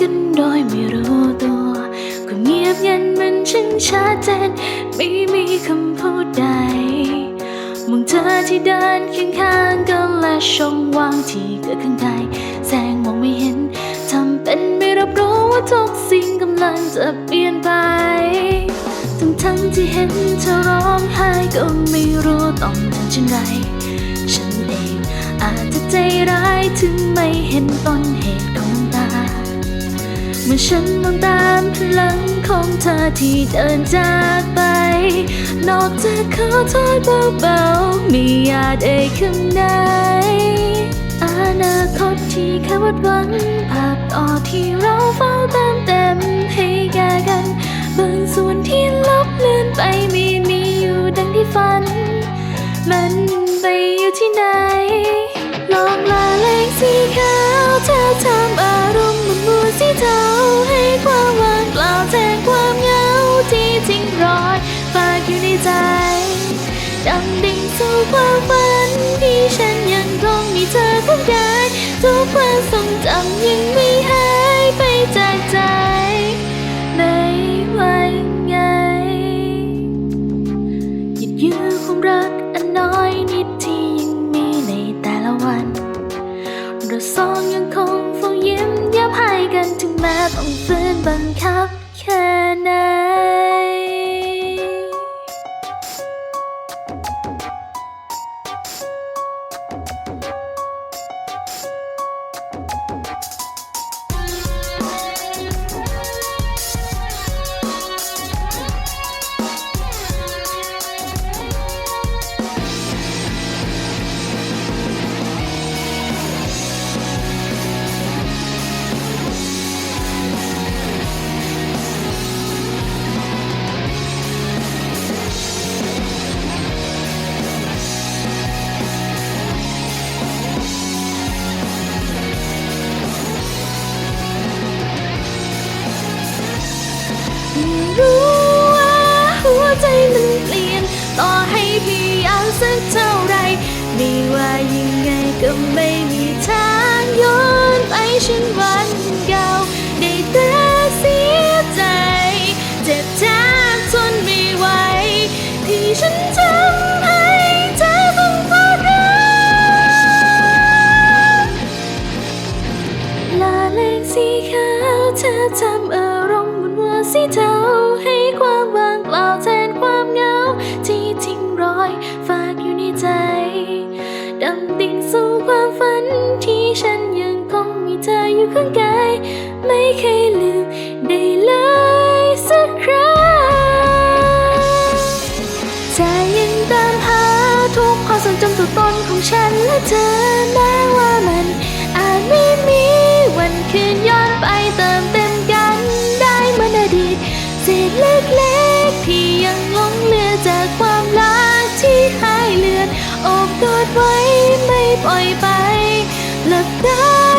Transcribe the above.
กันโดยไม่รู้ตัวก็เงียบงันมันช่างชัดเจนไม่มีคำพูดใดมองเธอที่เดินเคียงข้างกันและช่องว่างที่เกิดข้างในแสงมองไม่เห็นทำเป็นไม่รับรู้ว่าทุกสิ่งกำลังจะเปลี่ยนไปทั้งทั้งที่เห็นเธอร้องไห้ก็ไม่รู้ต้องทำเช่นไร ฉันเองอาจจะใจร้ายถึงไม่เห็นต้นเหตุ เมื่อฉันมองตามพลังของเธอที่เดินจากไป นอกจากขอโทษเบาๆไม่อยากได้คำไหนอนาคตที่แค่วัดหวังภาพต่อที่เราเฝ้าเติมเต็มให้แก่กันบางส่วนที่ลบเลือนไปไม่มีอยู่ดังที่ฝัน มันไปอยู่ที่ไหนลองละ ความฝันที่ฉันยังคงมีเธอข้างกายทุกความทรงจำยังไม่หายไปจากใจไม่ไหวไงหยุดยื้อความรักอันน้อยนิดที่ยังมีในแต่ละวันเราสอง ก็ไม่มีทางย้อนไปฉันวันเก่าได้แต่เสียใจ เจ็บแทบทนไม่ไหวที่ฉันทำให้เธอต้องเฝ้ารักลาเลงสีขาวเธอทำอารมณ์มันว่าสีเทาู่ข้างกาย ไม่เคยลืมได้เลยสักครั้งใจยังตามหาทุกความทรงจำตัวตนของฉันและเธอแม้ว่ามันอาจไม่มีวันคืนย้อนไปเติมเต็มกันได้เหมือนอดีตเศษเล็กๆที่ยังหลงเหลือจากความรักที่หายเลือดอบกอดไว้ไม่ปล่อยไปหลับตา